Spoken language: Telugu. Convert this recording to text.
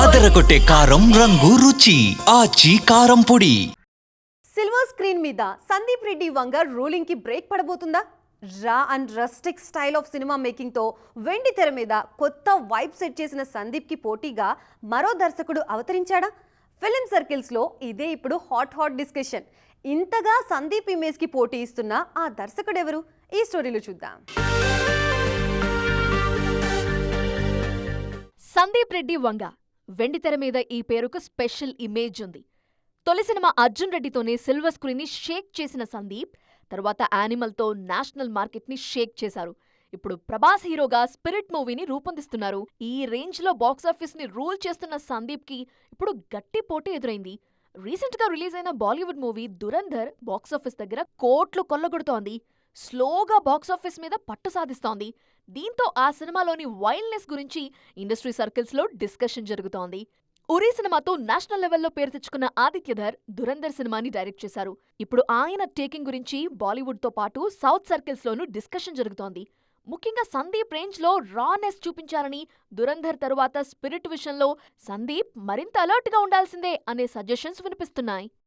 అదరగొట్టే కారం రంగు రుచి. ఆచి కారం పొడి. సిల్వర్ స్క్రీన్ మీద సందీప్ రెడ్డి వంగ రూలింగ్కి break పడబోతుందా? Raw and rustic style of cinema మేకింగ్తో వెండి తెర మీద కొత్త వైబ్ సెట్ చేసిన సందీప్కి పోటీగా మరో దర్శకుడు అవతరించాడా? ఫిలిం సర్కిల్స్లో ఇదే ఇప్పుడు హాట్ హాట్ డిస్కషన్. ఇంతగా సందీప్ ఇమేజ్కి పోటీ ఇస్తున్న ఆ దర్శకుడు ఎవరు ఈ స్టోరీలో చూద్దాం. సందీప్ రెడ్డి వంగ వెండితెర మీద ఈ పేరుకు స్పెషల్ ఇమేజ్ ఉంది. తొలి సినిమా అర్జున్ రెడ్డితోనే సిల్వర్ స్క్రీన్ని షేక్ చేసిన సందీప్ తర్వాత యానిమల్తో నేషనల్ మార్కెట్ని షేక్ చేశారు. ఇప్పుడు ప్రభాస్ హీరోగా స్పిరిట్ మూవీని రూపొందిస్తున్నారు. ఈ రేంజ్లో బాక్సాఫీస్ని రూల్ చేస్తున్న సందీప్కి ఇప్పుడు గట్టి పోటీ ఎదురైంది. రీసెంట్గా రిలీజ్ అయిన బాలీవుడ్ మూవీ దురంధర్ బాక్సాఫీస్ దగ్గర కోట్లు కొల్లగొడుతోంది. స్లోగా బాక్సాఫీస్ మీద పట్టు సాధిస్తోంది. దీంతో ఆ సినిమాలోని వైల్డ్నెస్ గురించి ఇండస్ట్రీ సర్కిల్స్లో డిస్కషన్ జరుగుతోంది. ఉరీ సినిమాతో నేషనల్ లెవెల్లో పేరు తెచ్చుకున్న ఆదిత్యధర్ దురంధర్ సినిమాని డైరెక్ట్ చేశారు. ఇప్పుడు ఆయన టేకింగ్ గురించి బాలీవుడ్తో పాటు సౌత్ సర్కిల్స్లోనూ డిస్కషన్ జరుగుతోంది. ముఖ్యంగా సందీప్ రేంజ్లో రానెస్ చూపించారని దురంధర్ తరువాత స్పిరిట్ విషయంలో సందీప్ మరింత అలర్ట్గా ఉండాల్సిందే అనే సజెషన్స్ వినిపిస్తున్నాయి.